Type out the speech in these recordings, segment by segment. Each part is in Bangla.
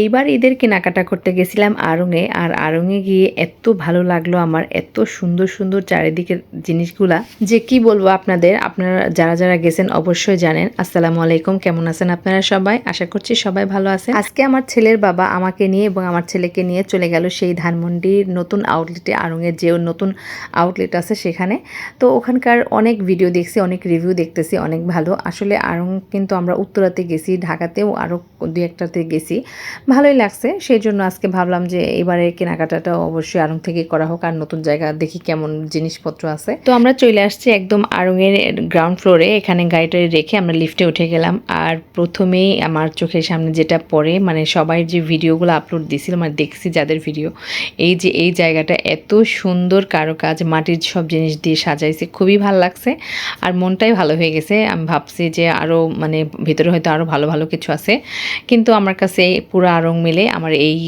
এইবার ঈদের কেনাকাটা করতে গেছিলাম আড়ংয়ে আর আড়ংয়ে গিয়ে এত ভালো লাগল আমার, এত সুন্দর সুন্দর চারিদিকের জিনিসগুলা। যে কি বলব আপনাদের, আপনারা যারা যারা গেছেন অবশ্যই জানেন। আসসালামু আলাইকুম, কেমন আছেন আপনারা সবাই? আশা করছি সবাই ভালো আছে আজকে আমার ছেলের বাবা আমাকে নিয়ে এবং আমার ছেলেকে নিয়ে চলে গেল সেই ধানমন্ডির নতুন আউটলেটে আড়ংয়ের যে নতুন আউটলেট আছে সেখানে। তো ওখানকার অনেক ভিডিও দেখছি, অনেক রিভিউ দেখতেছি, অনেক ভালো। আসলে আড়ং কিন্তু আমরা উত্তরাতে গেছি, ঢাকাতেও আরও দু একটাতে গেছি। ভালোই লাগছে। সেই জন্য আজকে ভাবলাম যে এবারে কেনাকাটাটা অবশ্যই আড়ং থেকে করা হোক আর নতুন জায়গা দেখি কেমন জিনিসপত্র আছে। তো আমরা চলে আসছি একদম আড়ংয়ের গ্রাউন্ড ফ্লোরে এখানে গাড়িটা রেখে আমরা লিফটে উঠে গেলাম। আর প্রথমেই আমার চোখের সামনে যেটা পড়ে মানে সবাই যে ভিডিওগুলো আপলোড দিছিল মানে দেখছি যাদের ভিডিও এই যে এই জায়গাটা এত সুন্দর কারুকাজ, মাটির সব জিনিস দিয়ে সাজাইছে, খুবই ভালো লাগছে। আর মনটাই ভালো হয়ে গেছে। আমি ভাবছি যে আরও মানে ভিতরে হয়তো আরও ভালো ভালো কিছু আছে। কিন্তু আমার কাছে পুরো আড়ং মিলে আমার এই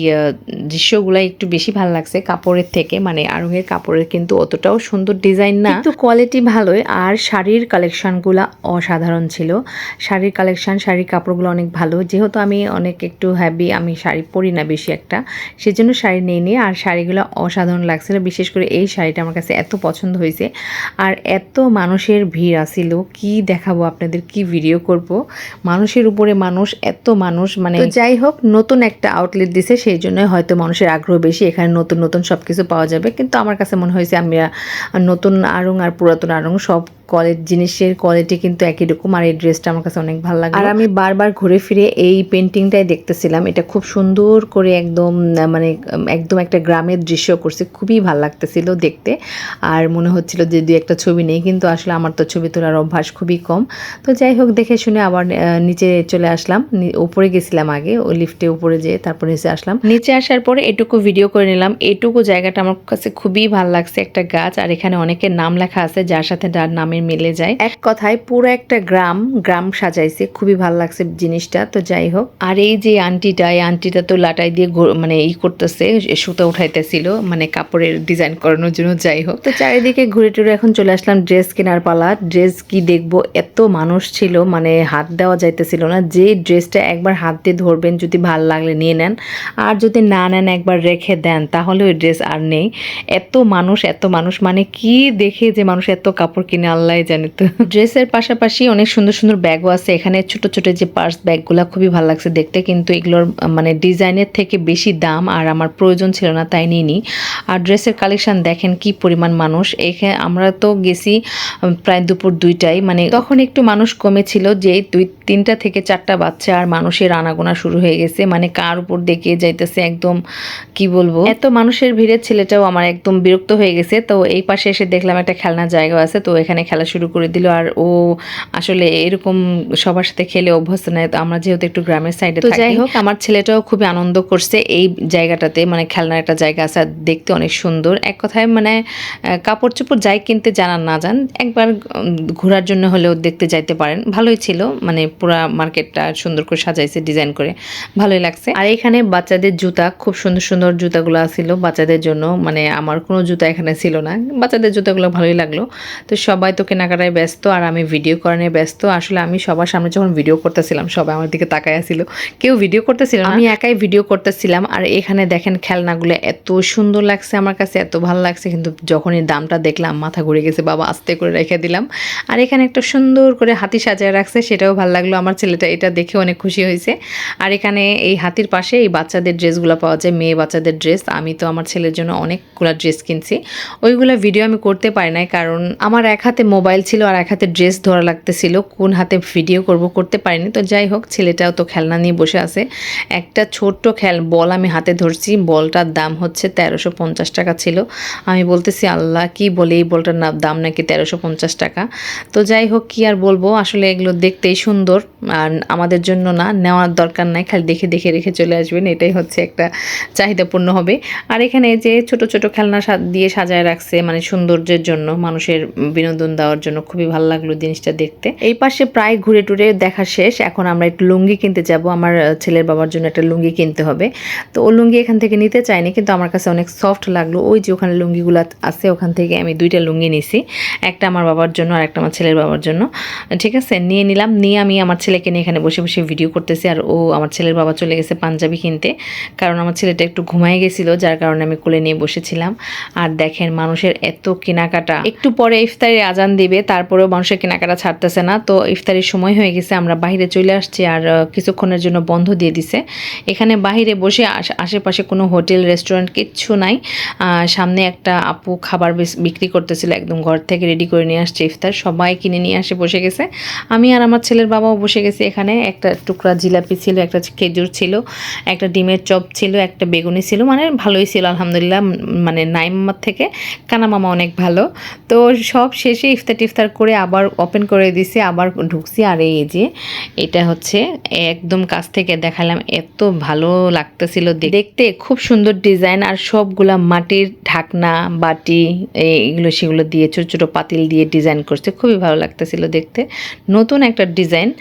দৃশ্যগুলো একটু বেশি ভালো লাগছে কাপড়ের থেকে। মানে আড়ংয়ের কাপড়ের কিন্তু অতটাও সুন্দর ডিজাইন না। কিন্তু কোয়ালিটি ভালোই আর শাড়ির কালেকশনগুলো অসাধারণ ছিল। শাড়ির কালেকশন শাড়ির কাপড়গুলো অনেক ভালো। যেহেতু আমি অনেক একটু হ্যাভি আমি শাড়ি পরি না বেশি একটা সেজন্য শাড়ি নিয়ে নিয়ে আর শাড়িগুলো অসাধারণ লাগছিল। বিশেষ করে এই শাড়িটা আমার কাছে এত পছন্দ হয়েছে। আর এত মানুষের ভিড় আসিল কি দেখাবো আপনাদের কি ভিডিও করব? মানুষের উপরে মানুষ এত মানুষ মানে যাই হোক নতুন একটা আউটলেট দিছে, সেই জন্য হয়তো মানুষের আগ্রহ বেশি, এখানে নতুন নতুন সব কিছু পাওয়া যাবে। কিন্তু আমার কাছে মনে হয়েছে আমি নতুন আড়ং আর পুরাতন আড়ং, সব কোয়ালিটি জিনিসের কোয়ালিটি কিন্তু একই রকম, আর এই ড্রেসটা আমার কাছে অনেক ভালো লাগে আর আমি বারবার ঘুরে ফিরে এই পেন্টিংটাই দেখতেছিলাম, এটা খুব সুন্দর করে একদম মানে একদম একটা গ্রামের দৃশ্য করছে, খুবই ভালো লাগতেছিল দেখতে। আর মনে হচ্ছিল যে দু একটা ছবি নেই, কিন্তু আসলে আমার তো ছবি তোলার অভ্যাস খুবই কম। তো যাই হোক, দেখে শুনে আবার নিচে চলে আসলাম উপরে গেছিলাম আগে, ওই লিফটে উপরে যেয়ে তারপর নিচে আসলাম। নিচে আসার পরে এটুকু ভিডিও করে নিলাম। এটুকু জায়গাটা আমার কাছে খুবই ভালো লাগছে একটা গাছ আর এখানে অনেকের নাম লেখা আছে যার সাথে যার নামের মিলে যায়। এক কথায় পুরো একটা গ্রাম গ্রাম সাজাইছে খুবই ভালো লাগছে জিনিসটা তো যাই হোক। আর এই যে আন্টিটা এই আন্টিটা তো লাটাই দিয়ে মানে ই করতেছে সুতা উঠাইতেছিল মানে কাপড়ের ডিজাইন করানোর জন্য যাই হোক। তো চারিদিকে ঘুরে টুরে এখন চলে আসলাম ড্রেস কেনার পালা। ড্রেস কি দেখব? এত মানুষ ছিল মানে হাত দেওয়া যাইতেছিল না। যে ড্রেসটা একবার হাত দিয়ে ধরবেন যদি ভালো লাগলে নিয়ে নেন। আর যদি না নেন, একবার রেখে দেন, তাহলে ওই ড্রেস আর নেই। এত মানুষ এত মানুষ মানে কি দেখে যে মানুষ এত কাপড় কিনে আল্লাহ জানে তো। ড্রেসের পাশাপাশি অনেক সুন্দর সুন্দর ব্যাগও আছে। এখানে ছোট ছোট যে পার্স, ব্যাগগুলো খুবই ভালো লাগছে দেখতে। কিন্তু এগুলোর মানে ডিজাইনের থেকে বেশি দাম আর আমার প্রয়োজন ছিল না, তাই নিয়ে নিই আর ড্রেসের কালেকশন দেখেন কি পরিমাণ মানুষ। এখানে আমরা তো গেছি প্রায় দুপুর দুইটায়। মানে তখন একটু মানুষ কমেছিল যে দুই তিনটা থেকে চারটা বাচ্চা আর মানুষের আনাগোনা শুরু হয়ে গেছে। মানে কার উপর দেখে যাইতেছে একদম কি বলব? এত মানুষের ভিড়ে ছেলেটাও আমার একদম বিরক্ত হয়ে গেছে। তো এই পাশে এসে দেখলাম একটা খেলনার জায়গা আছে তো এখানে খেলা শুরু করে দিল। আর ও আসলে এরকম সবার সাথে খেলে অভ্যস্ত নয় তো আমরা যেহেতু একটু গ্রামের সাইডে তো যাই হোক আমার ছেলেটাও খুবই আনন্দ করছে এই জায়গাটাতে। মানে খেলনার একটা জায়গা আছে আর দেখতে অনেক সুন্দর। এক কথায় মানে কাপড় চোপড় যাই কিনতে জানান না যান একবার ঘোরার জন্য হলেও দেখতে যাইতে পারেন। ভালোই ছিল মানে পুরা মার্কেটটা সুন্দর করে সাজাইছে ডিজাইন করে। ভালোই লাগছে। আর এখানে বাচ্চাদের জুতা, খুব সুন্দর সুন্দর জুতাগুলো ছিল বাচ্চাদের জন্য। মানে আমার কোনো জুতা এখানে ছিল না। বাচ্চাদের জুতাগুলো ভালোই লাগল। তো সবাই তো কেনাকাটায় ব্যস্ত আর আমি ভিডিও করানোয় ব্যস্ত। আসলে আমি সবার সামনে যখন ভিডিও করতেছিলাম, সবাই আমার দিকে তাকায় ছিল। কেউ ভিডিও করতেছিল আমি একাই ভিডিও করতেছিলাম। আর এখানে দেখেন খেলনাগুলো এত সুন্দর লাগছে আমার কাছে, এত ভালো লাগছে। কিন্তু যখনই দামটা দেখলাম, মাথা ঘুরে গেছে, বাবা আস্তে করে রেখে দিলাম। আর এখানে একটা সুন্দর করে হাতি সাজায় রাখছে, সেটাও ভালো লাগল। আমার ছেলেটা, এটা দেখে অনেক খুশি হয়েছে। আর এখানে এই হাতির পাশে এই বাচ্চাদের ড্রেসগুলো পাওয়া যায়, মেয়ে বাচ্চাদের ড্রেস। আমি তো আমার ছেলের জন্য অনেকগুলো ড্রেস কিনছি। ওইগুলো ভিডিও আমি করতে পারি নাই কারণ আমার এক হাতে মোবাইল ছিল আর এক হাতে ড্রেস ধরা লাগতেছিল, কোন হাতে ভিডিও করব করতে পারিনি তো যাই হোক, ছেলেটাও তো খেলনা নিয়ে বসে আছে। একটা ছোট্ট খেল, বল আমি হাতে ধরছি, বলটার দাম হচ্ছে তেরোশো পঞ্চাশ টাকা ছিল। আমি বলতেছি, আল্লাহ, কি বলে এই বলটার দাম নাকি তেরোশো পঞ্চাশ টাকা? তো যাই হোক, কি আর বলব? আসলে এগুলো দেখতেই সুন্দর। আর আমাদের জন্য না, নেওয়ার দরকার নাই, খালি দেখে দেখে রেখে চলে আসবেন, এটাই হচ্ছে একটা চাহিদাপূর্ণ হবে। আর এখানে যে ছোট ছোট খেলনা দিয়ে সাজায় রাখছে মানে সৌন্দর্যের জন্য, মানুষের বিনোদন দেওয়ার জন্য খুবই ভালো লাগল জিনিসটা দেখতে। এই পাশে প্রায় ঘুরে টুরে দেখা শেষ, এখন আমরা একটু লুঙ্গি কিনতে যাব, আমার ছেলের বাবার জন্য একটা লুঙ্গি কিনতে হবে। তো ও লুঙ্গি এখান থেকে নিতে চাইনি কিন্তু আমার কাছে অনেক সফট লাগল, ওই যে ওখানে লুঙ্গিগুলো আছে, ওখান থেকে আমি দুইটা লুঙ্গি নিছি, একটা আমার বাবার জন্য আর একটা আমার ছেলের বাবার জন্য। ঠিক আছে, নিয়ে নিলাম, নিয়ে আমি আমার ছেলেকে নিয়ে এখানে বসে বসে ভিডিও করতেছি আর ও আমার ছেলের বাবা চলে গেছে পাঞ্জাবি কিনতে। কারণ আমার ছেলেটা একটু ঘুমাই গেছিল, যার কারণে আমি কোলে নিয়ে বসেছিলাম। আর দেখেন মানুষের এত কেনাকাটা। একটু পরে ইফতারের আজান দিবে, তারপরেও মানুষের কেনাকাটা ছাড়তেছে না। তো ইফতারের সময় হয়ে গেছে, আমরা বাইরে চলে আসছি আর কিছুক্ষণের জন্য বন্ধ দিয়ে দিছে। এখানে বাইরে বসে আশ- আশেপাশে কোনো হোটেল, রেস্টুরেন্ট কিচ্ছু নাই। সামনে একটা আপু খাবার বিক্রি করতেছিল, একদম ঘর থেকে রেডি করে নিয়ে আসছে ইফতার। সবাই কিনে নিয়ে আসে, বসে গেছে। আমি আর আমার ছেলের বাবাও বসে গেছি এখানে। একটা টুকরা জিলাপি ছিল, একটা খেজুর ছিল, একটা ডিমের চপ ছিল, একটা বেগুনি ছিল। মানে ভালোই ছিল, আলহামদুলিল্লাহ। মানে নাইমার থেকে কানামামা অনেক ভালো। তো সব শেষে ইফতার টিফতার করে আবার ওপেন করে দিছি, আবার ঢুকছি। আর এই যে, এটা হচ্ছে একদম কাছ থেকে দেখালাম। এত ভালো লাগতেছিল দেখতে। খুব সুন্দর ডিজাইন। আর সবগুলা মাটির ঢাকনা, বাটি এই- এগুলো সেগুলো দিয়ে ছোট ছোট পাতিল দিয়ে ডিজাইন করছে। খুবই ভালো লাগতেছিল দেখতে। নতুন একটা ডিজাইন।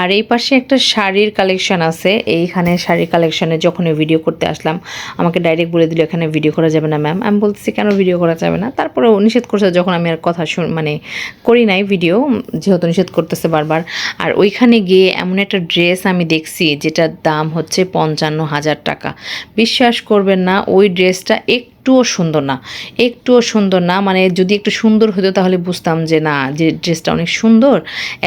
আর এই পাশে একটা শাড়ির কালেকশন আছে। এইখানে শাড়ির কালেকশনে যখন ভিডিও করতে আসলাম, আমাকে ডাইরেক্ট বলে দিল, এখানে ভিডিও করা যাবে না ম্যাম আমি বলতেছি, কেন ভিডিও করা যাবে না? তারপরে নিষেধ করছে, যখন আমি আর কথা শুন মানে করি নাই ভিডিও যেহেতু নিষেধ করতেছে বারবার। আর ওইখানে গিয়ে এমন একটা ড্রেস আমি দেখছি, যেটার দাম হচ্ছে পঞ্চান্ন হাজার টাকা। বিশ্বাস করবেন না, ওই ড্রেসটা একটুও সুন্দর না, একটুও সুন্দর না মানে যদি একটু সুন্দর হতো তাহলে বুঝতাম যে না, যে ড্রেসটা অনেক সুন্দর,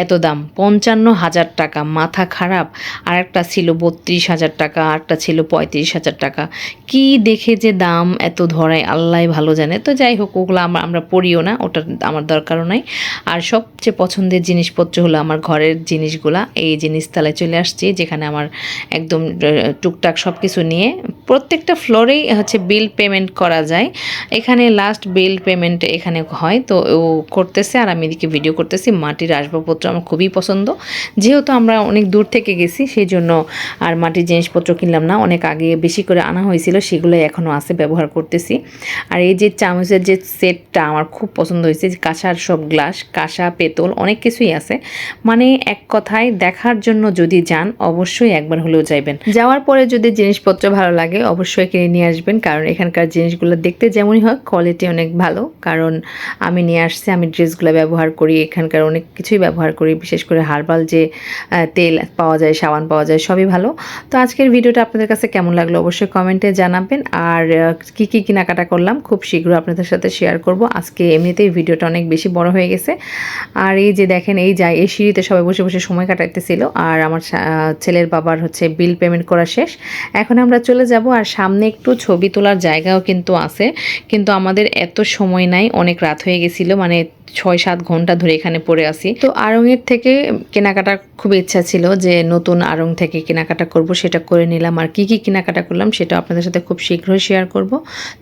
এত দাম। পঞ্চান্ন হাজার টাকা, মাথা খারাপ আর একটা ছিল বত্রিশ হাজার টাকা আর একটা ছিল পঁয়ত্রিশ হাজার টাকা। কি দেখে যে দাম এত ধরায়, আল্লাহ ভালো জানে। তো যাই হোক, ওগুলো আমরা আমরা পড়িও না, ওটা আমার দরকারও নাই। আর সবচেয়ে পছন্দের জিনিসপত্র হলো আমার ঘরের জিনিসগুলা। এই জিনিসতলায় চলে আসছি, যেখানে আমার একদম টুকটাক সব কিছু নিয়ে প্রত্যেকটা ফ্লোরেই হচ্ছে বিল পেমেন্ট করা। যায়। এখানে লাস্ট বিল পেমেন্ট এখানে হয়। তো ও করতেছে আর আমি এদিকে ভিডিও করতেছি। মাটির আসবাবপত্র আমার খুবই পছন্দ। যেহেতু আমরা অনেক দূর থেকে গেছি সেই জন্য আর মাটির জিনিসপত্র কিনলাম না। অনেক আগে বেশি করে আনা হয়েছিল, সেগুলোই এখনও আছে, ব্যবহার করতেছি। আর এই যে চামচের যে সেটটা আমার খুব পছন্দ হয়েছে কাঁসার সব গ্লাস, কাঁসা, পেতল, অনেক কিছুই আছে। মানে এক কথায় দেখার জন্য যদি যান, অবশ্যই একবার হলেও যাইবেন। যাওয়ার পরে যদি জিনিসপত্র ভালো লাগে, অবশ্যই কিনে নিয়ে আসবেন। কারণ এখানকার জিনিসগুলো দেখতে যেমনই হোক কোয়ালিটি অনেক ভালো। কারণ আমি নিয়ে আসছি, আমি ড্রেসগুলো ব্যবহার করি, এখানকার অনেক কিছুই ব্যবহার করি। বিশেষ করে হার্বাল যে তেল পাওয়া যায়, সাবান পাওয়া যায়, সবই ভালো। তো আজকের ভিডিওটা আপনাদের কাছে কেমন লাগল অবশ্যই কমেন্টে জানাবেন। আর কি কি কেনাকাটা করলাম, খুব শীঘ্র আপনাদের সাথে শেয়ার করব। আজকে এমনিতেই ভিডিওটা অনেক বেশি বড় হয়ে গেছে। আর এই যে দেখেন, এই যায়, এই সিঁড়িতে সবাই বসে বসে সময় কাটাইতেছিল। আর আমার ছেলের বাবার হচ্ছে বিল পেমেন্ট করা শেষ। এখন আমরা চলে যাব, আর সামনে একটু ছবি তোলার জায়গাও কিন্তু আছে, কিন্তু আমাদের এত সময় নাই, অনেক রাত হয়ে গেছিল মানে ছয় সাত ঘণ্টা ধরে এখানে পড়ে আসি তো আড়ংয়ের থেকে কেনাকাটা খুব ইচ্ছা ছিল যে নতুন আড়ং থেকে কেনাকাটা করব, সেটা করে নিলাম। আর কি কি কেনাকাটা করলাম, সেটা আপনাদের সাথে খুব শীঘ্রই শেয়ার করব।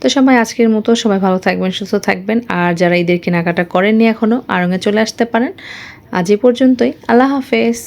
তো সবাই আজকের মতো সবাই ভালো থাকবেন, সুস্থ থাকবেন। আর যারা ঈদের কেনাকাটা করেননি এখনও আড়ংয়ে চলে আসতে পারেন। আজ এ পর্যন্তই, আল্লাহ হাফেজ।